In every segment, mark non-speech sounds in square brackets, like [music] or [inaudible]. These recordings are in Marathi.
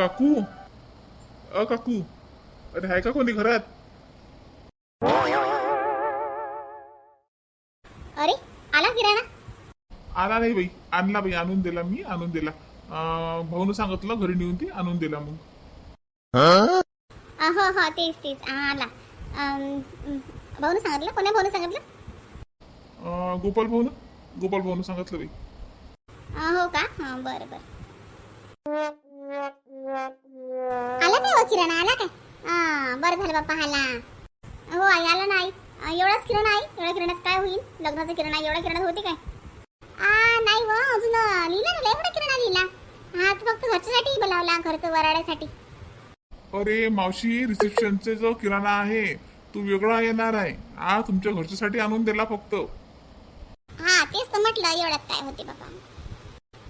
काकू. अ काकू. अरे आहे का कोणी घरात? अरे आला किराणा? आला नाही बाई. आणला बाई आणून दिला मी आणून दिला. भाऊनं सांगितलं घरी नेऊन ती आणून दिला मग. हो हो तेच तेच. आला. भाऊनं सांगितलं? कोण्या भाऊनं सांगितलं? गोपाल भाऊनं? गोपाल भाऊनं सांगितलं बाई. हो का? बरं बरं. आला काय हो किराणा आला काय? हा, बरं झालं बाप्पा आला. हो आई आला नाही अ, एवढाच किराणा आई. एवढ्या किराणात काय होईल? लग्नाचा किराणा एवढ्या किराणात होते काय? आ नाही हो अजून अ, लिहिला ना एवढा किराणा लिहिला. हा तो फक्त घरच्यासाठी बोलावला घरचं वराड्यासाठी. अरे मावशी रिसेप्शनचे जो किराणा आहे तो वेगळा येणार आहे. हा तुमच्या घरच्यासाठी आणून दिला फक्त. हा तेच तर म्हटलं एवढ्यात काय होते बाबा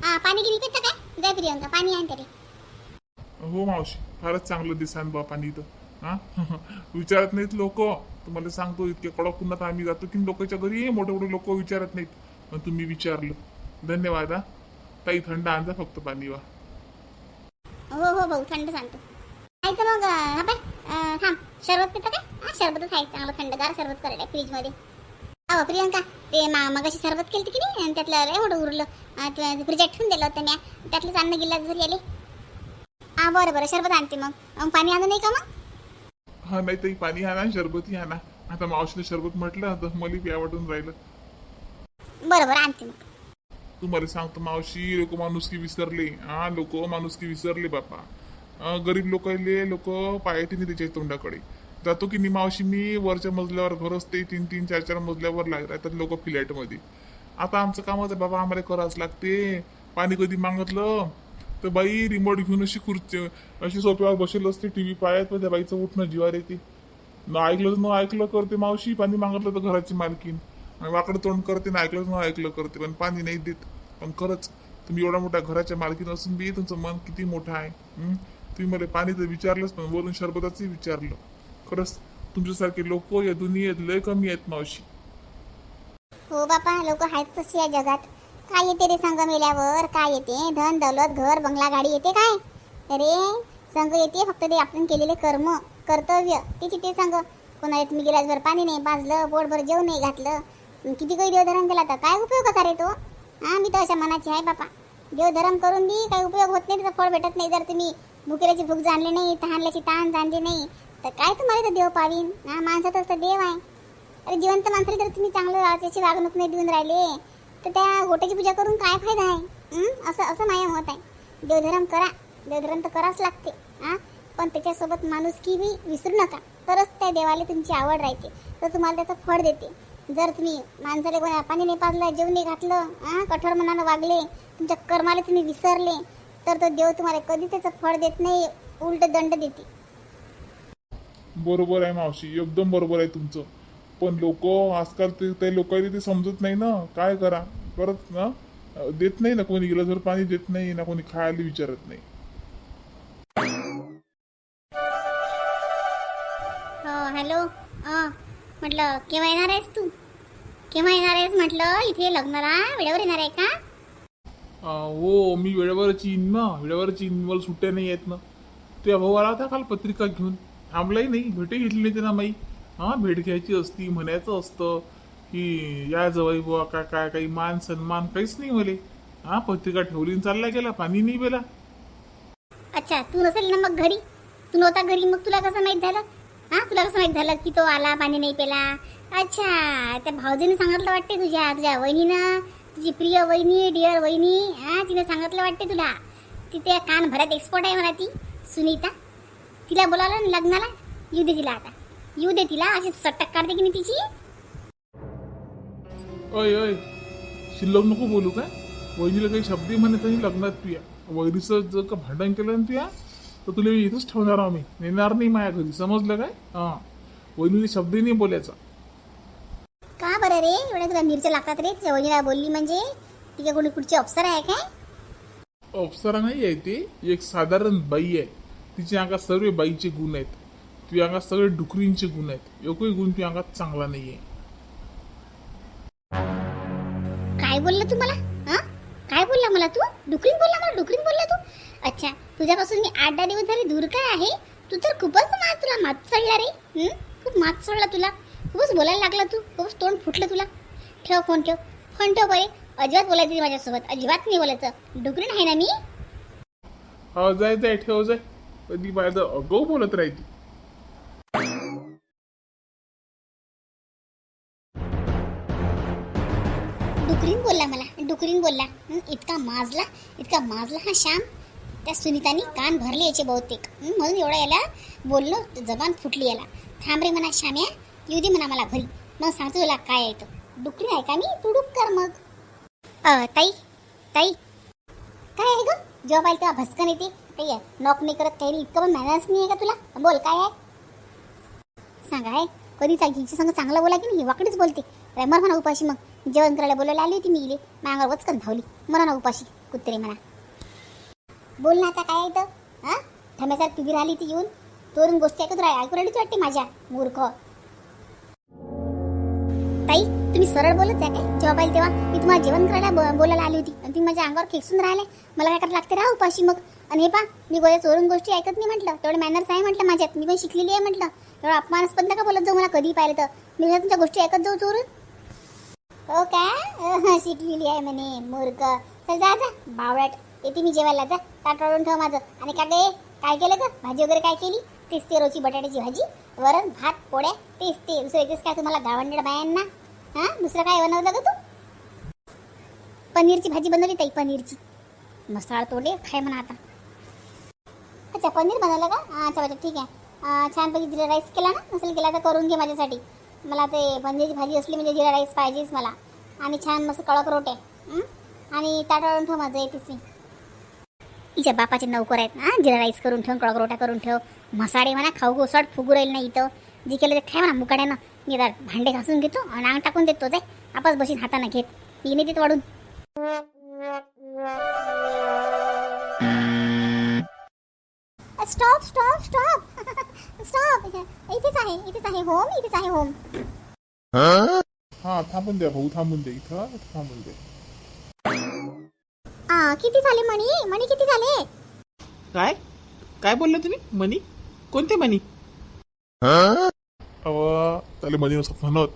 हा पाणी गिरी पितं काय? जय प्रियंका पाणी आण तरी. हो मावशी फारच चांगलं दिसान बा पाणी इथं हा? [laughs] विचारत नाहीत लोक. तुम्हाला सांगतो इतके कडक उन्हात आम्ही जातो की लोकांच्या घरी मोठे मोठे लोक विचारत नाहीत. पण तुम्ही विचारलं. धन्यवाद हा. ताई थंड आणजा फक्त पाणी वा. हो हो भाऊ थंड सांगतो. काय तर मग अबे, अं, थांब. शरबत पिता काय? हा शरबतच आहे चांगलं थंडगार शरबत करायला फ्रीजमध्ये अहो प्रियंका ते मा मगाशी शरबत केली की नाही? आणि त्यातलं लय मोठं उरलं. अं, ते फ्रीजात ठेवून दिलं होतं म्या. त्यातलंच अन्न घरी आले हा बरं बरं शरबत आणते मग. पाणी आणू नाही का मग? हा नाही ताई पाणी आणा शरबतही आणा. आता मावशीने शरबत म्हटलं तर मला प्या वाटून राहिलं. बरं बरं आणते मग. तुम्हाला सांगतो मावशी लोक माणुसकी विसरले. हा लोक माणुसकी विसरले बापा. अं, गरीब लोकांले लोक पायटी नाही त्याच्या तोंडाकडे. जातो की नाही मावशी मी वरच्या मजल्यावर घर असते तीन तीन चार चार मजल्यावर लाग राहतात लोक फ्लॅटमध्ये. आता आमचं कामच आहे बाबा आम्हाला करावंच लागते. पाणी कधी मागितलं? तर बाई रिमोट घेऊन अशी खुर्ची अशी सोप्यावर बसेल असते टीव्ही पायात पण त्या बाईचं उठणं जीवार येते. न ऐकलं न ऐकलं करते मावशी पाणी मागितलं तर घराची मालकीन आणि वाकडं तोंड करते ना ऐकलं न ऐकलं करते पण पाणी नाही देत. पण खरंच तुम्ही एवढा मोठा घराच्या मालकीन असून बी तुमचं मन किती मोठं आहे तुम्ही मला पाणी तर विचारलंच पण वरून शरबताचंही विचारलं. खरंच तुमच्यासारखे लोक या दुनियेत लय कमी आहेत मावशी. हो बापा लोक आहेत तशी या जगात. काय येते रे संघ मेल्यावर? काय येते? धन दौलत घर बंगला गाडी येते काय? अरे संघ येते फक्त ते आपण केलेले कर्म कर्तव्य. तिची ते संघ कोणाला तुम्ही गिलासभर पाणी नाही पाजलं पोटभर जेवण नाही घातलं. किती काही देवधर्म केला तर काय उपयोग कसा रे तो? हा मी तर अशा मनाची आहे बापा. देवधर्म करून बी काही उपयोग होत नाही त्याचं फळ भेटत नाही. जर तुम्ही भुकेल्याची भूक जाणली नाही तहानल्याची तहान जाणली नाही तर काय तुम्हाला तर देव पावीन? हा माणसातच तर देव आहे. अरे जिवंत माणसाला जर तुम्ही चांगलं त्याची वागणूक नाही देऊन राहिले. तर त्या गोट्याची पूजा करून काय फायदा आहे? असं असं माझ्या मत आहे. देवधर्म करा. देवधर्म तर करावंच लागते. हा पण त्याच्यासोबत माणुसकी बी विसरू नका. तरच त्या देवाला तुमची आवड राहते. तर तुम्हाला त्याचं फळ देते. जर तुम्ही माणसाला कोणा पाणी नाही पाजलं जेवण नाही घातलं हा कठोर मनानं वागले तुमच्या कर्माला तुम्ही विसरले तर तो देव तुम्हाला कधी त्याचं फळ देत नाही उलट दंड देते. बरोबर आहे मावशी. एकदम बरोबर आहे तुमचं. पण लोक आजकाल ते ते लोकांना ते समजत नाही ना. काय करा? परत ना देत नाही ना कोणी. गिलासभर पाणी देत नाही ना कोणी खायला विचारत नाही. हो हॅलो. म्हटलं केव्हा येणार आहेस तू? केव्हा येणार आहेस म्हटलं? इथे लग्नाला वेळेवर येणार आहे का? हो मी वेळेवरच येईन ना. वेळेवरच येईन. मला सुट्ट्या नाही आहेत ना. तुझ्या भाऊ आला होता काल पत्रिका घेऊन. थांबलाही नाही. भेटही घेतली नाही त्यांना माई हां भेट घ्यायची असती म्हणायचं असतं की या जवाई बुवा काय काय काही मान सन्मान काहीच नाही मले. हा पत्रिका ठेवली आणि चालला गेला पाणी नाही बेला अच्छा तू नसेल ना मग घरी? तू नव्हता घरी मग तुला कसं माहीत झालं? हा तुला कसं माहीत झालं की तो आला पाणी नाही पेला? अच्छा त्या भाऊजीने सांगितलं वाटते तुझ्या तुझ्या वहिनीनं? तुझी प्रिय वहिनी डिअर वहिनी हा तिने सांगितलं वाटते तुला? तिथे कान भरात एक्सपर्ट आहे म्हणा ती सुनीता. तिला बोलावलं ना लग्नाला? येऊ दे तिला आता. येऊ दे तिला अशी सटक काढते की नाही तिची. अय अय शिल्लक नको बोलू काय वहिनीला काही शब्दही म्हणत नाही लग्नात तुया. वहिनीचं जर का भांडण केलं ना तुया तर तुला इथंच ठेवणार मी नेणार नाही माझ्या घरी. समजलं काय? हां. वहिनीला शब्दही नाही बोलायचा. का बरं रे? एवढ्या तुला मिरच्या लागतात रे? तुझ्या वहिनीला बोलली म्हणजे? ती काय कोणी पुढची अप्सर आहे काय? अप्सरा नाही आहे ती. एक साधारण बाई आहे. तिच्या अंगात सर्व बाईचे गुण आहेत. तुझ्या अंगात सगळे डुकरींचे गुण आहेत. एकही गुण तुझ्या अंगात चांगला नाही आहे काय बोलला तू मला? हा? काय बोलला मला तू? डुकरीन बोलला मला? डुकरीन बोलला तू? अच्छा तुझ्यापासून मी आठ दहा दिवस झाले दूर काय आहे? तू तर खूपच मात तुला मात चढला रे. हं? खूप मात चढला तुला. खूपच बोलायला लागला तू. खूपच तोंड फुटलं तुला. ठेव फोन ठेव. फोन ठेव बरे अजिबात बोलायचं नाही माझ्यासोबत. अजिबात नाही बोलायचं. डुकरीन आहे ना मी? हा जाय जाय ठेव जाय. कधी माझं अगो बोलत राहते. मला बोलला इतका माजला इतका माजला हा श्याम? त्या सुनीतानी कान भरले याचे बहुतेक. म्हणून एवढा याला बोललो जबान फुटली याला. थांब रे म्हणा श्याम्या येऊ दे म्हणा मला घरी. मग सांगतो तुला काय आहे तो. डुकरी आहे का मी तू डुक कर मग. ताई ताई. काय आहे ग? जेव्हा पाहिजे तेव्हा भस्कन येते. काही आहे नॉक नाही करत काही नाही इतकं पण मॅनर्स नाही आहे का तुला? बोल काय आहे? सांगा आहे. कधी हिच्या संग चांगलं बोला की नाही वाकडीच बोलते. काय म्हणा उपाशी मग. जेवण करायला बोलायला आली होती मी इले. मांगावर वचकन धावली. म्हणा ना उपाशी कुत्रे म्हणा. बोल ना आता काय येतं हां? ठम्यासारखी उभी राहिली ती येऊन. तोरून गोष्टी ऐकत राह ऐकू राहिलीच वाटते माझ्या मूर्ख. ताई तुम्ही सरळ बोलत आहे काय? जेव्हा पाहिजे तेव्हा मी तुम्हाला जेवण करायला बोलायला आली होती. आणि तुम्ही माझ्या अंगावर खेचून राहिले. मला काय करायला लागते राहा उपाशी मग? आणि हे पा मी गोळ्या चोरून गोष्टी ऐकत नाही म्हटलं. तेवढे मॅनर्स आहे म्हटलं माझ्यात. मी पण शिकलेली आहे म्हटलं. एवढं अपमानास्पद नका बोलत जाऊ मला कधी पाहिलं तर. मी जर तुमच्या गोष्टी ऐकत जाऊ चोरून. हो का? शिकलेली आहे म्हणे मूर्ख. चल जा जा बावळट. येते मी जेवायला जा. ताट वाढून ठेव माझं. आणि का गे काय केलं का भाजी वगैरे काय केली? तेच ते रोजची बटाट्याची भाजी वरण भात पोळ्या तेच ते. दुसरं काय तुम्हाला गावंडेड बायांना? हां? दुसरं काय बनवलं का तू? पनीरची भाजी बनवली ताई पनीरची. मसाला तोडे खाय म्हणा आता. अच्छा पनीर बनवलं का? अच्छा अच्छा ठीक आहे. छानपैकी जिरा राईस केला ना? नसेल केला तर करून घे माझ्यासाठी. मला ते पनीरची भाजी असली म्हणजे जिरा राईस पाहिजेच मला. आणि छान मस्त कडक रोटे? आणि ताट वाढून ठेव माझं येतेच मी. हिच्या बापाचे नौकर आहेत ना? जिरा राईस करून ठेव कडक रोट्या करून ठेव. मसाले म्हणा खाऊ गोसाट फुगू राहील नाही इथं. जे केलं ते खाय म्हणा मुकाड्यानं मी भांडे घासून घेतो आणि अंग टाकून देतो जाय. आपच बशीन हाताने घेत. मी नाही देत वाढून. स्टॉप स्टॉप स्टॉप स्टॉप इथेच आहे इथेच आहे होम इथेच आहे होम. हा थांबून द्या भाऊ थांबून द्या. इथं थांबून द्या. आ, किती झाले मणी मणी किती झाले? काय? काय बोलला तुम्ही? मनी? कोणते मनी? अव त्याला मध्ये नसत म्हणत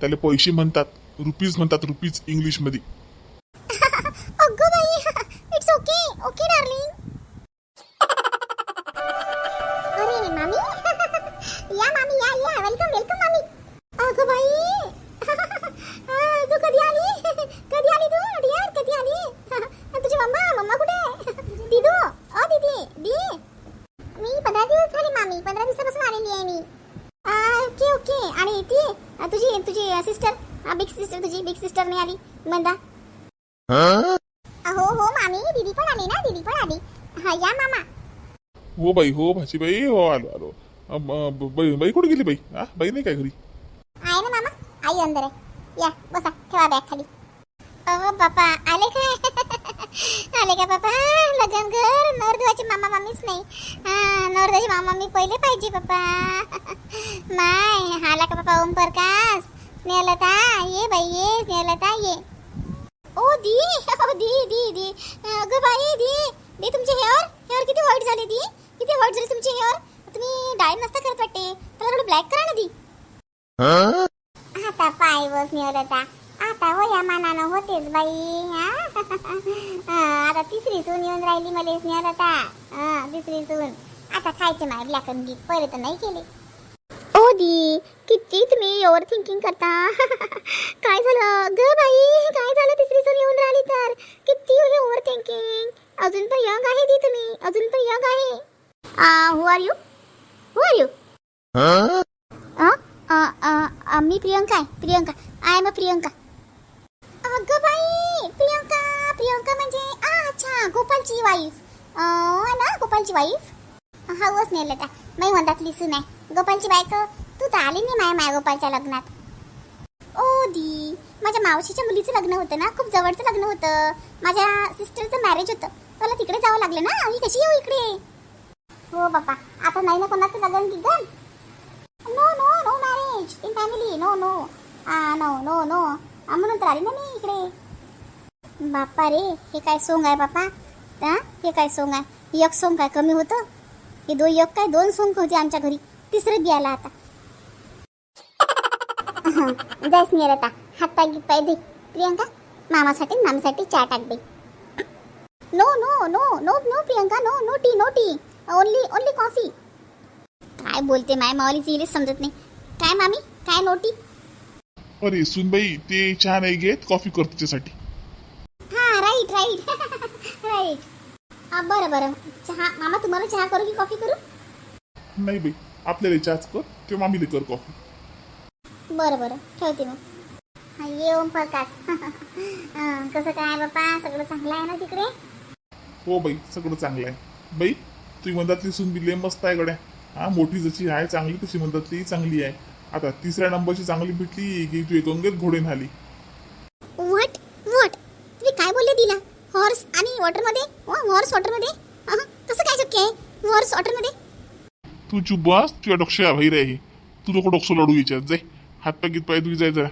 त्याला पैसे म्हणतात रुपीज म्हणतात रुपीज इंग्लिशमध्ये [laughs] अगं by its okay okay darling आहे मी. Okay okay. आणि ती तुझी तुझी सिस्टर बिग सिस्टर तुझी बिग सिस्टर नाही आली. मंदा. हो हो मामी. दीदी पण आली ना दीदी पण आली. हा या मामा. हो बाई हो भाची बाई हो आलो आलो. बाई कुठे गेली बाई? हा बाई नाही काय घरी? आहे ना मामा? आई अंदर आहे. या बसा ठेवा बॅग खाली. अहो बापा आले काय? आले का बापा लगन घर. नवरदेवाचे मामा मामीच नाही. हा नवरदेवाचे मामा मी पहिले पाहिजे बापा माय आला का बापा ओम प्रकाश? स्नेहलता ये बाई ये स्नेहलता ये. ओ दी ओ दी दी दी. अगं बाई दी दी तुमचे हेअर. हेअर किती व्हाईट झाले दी. किती व्हाईट झाले तुमचे हेअर. तुम्ही डाय नसता करत वाटते. त्याला थोडं ब्लॅक करा ना दी. आता पाय बस निवडता आता हो या मानानं होतेच बाई हा? [laughs] हा, आता तिसरी सून येऊन राहिली मला स्नेहलता. हा तिसरी सून. आता खायचे नाही ब्लॅक अँड गीत पहिले तर नाही केले. ओ दी किती तुम्ही ओव्हर थिंकिंग करता. [laughs] काय झालं? ग बाई काय झालं? तिसरी सून येऊन राहिली तर. किती ओव्हर थिंकिंग अजून पण यंग आहे ती तुम्ही अजून पण यंग आहे. Who are you who are you मी प्रियंका आहे Priyanka. I am a Priyanka. अगं बाई प्रियंका प्रियंका म्हणजे अच्छा गोपालची वाईफ हो ना गोपालची वाईफ हवंच नेलं त्या. मी म्हणतातली सून आहे गोपालची बायको तू तर आली नाही माया माया गोपालच्या लग्नात. ओ दी माझ्या मावशीच्या मुलीचं लग्न होतं ना खूप जवळचं लग्न होतं. माझ्या सिस्टरचं मॅरेज होतं. मला तिकडे जावं लागलं ना आम्ही कशी येऊ इकडे? हो बापा आता नाही ना कोणाचं लग्न गिगन no no no marriage in family no no ah no no no म्हणून तर आली ना मी इकडे. बाप्पा रे हे काय सोंग आहे बापा हा हे काय सोंग आहे? एक सोंग काय कमी होतं? हे दो एक काय? दोन सोंग होते आमच्या घरी. तिसरं बी आला आता. जायच नाही आता हात पाय गीत पाय दे. प्रियंका मामासाठी मामासाठी चहा टाक दे. No no no no no Priyanka no no tea no tea only only coffee काय बोलते माय? मावलीची इलेच समजत नाही. काय मामी? काय नोटी अरे सुनबाई ते चहा नाही घेत कॉफी कर तिच्यासाठी. हा राईट राईट राईट हा बरं बरं. चहा मामा तुम्हाला चहा करू की कॉफी करू? नाही बाई आपल्याला चहाच कर किंवा मामीला कर कॉफी. बरं बरं. ठेवते मग. हा, ये ओम प्रकाश. [laughs] हं, कसं काय बापा सगळं चांगलं आहे ना तिकडे? हो बाई सगळं चांगलं आहे. बाई तुम्ही म्हणतातली सून बिले मस्त आहे गड्या. हा मोठी जशी आहे चांगली तशी म्हणतातली चांगली आहे. आता तिसऱ्या नंबरची चांगली भेटली की तू गंगेत घोडे झाली वॉट वॉट तुम्ही काय बोलले दिला हॉर्स आणि वॉटरमध्ये हॉर्स वॉटरमध्ये कसं काय शक्य आहे? हॉर्स वॉटरमध्ये तू चुप बस तुझ्या डोक्या बाहेर आहे तू नको डोकसं लढू विचार जाय. हात पाय गीत पाय तुझी जाय जरा.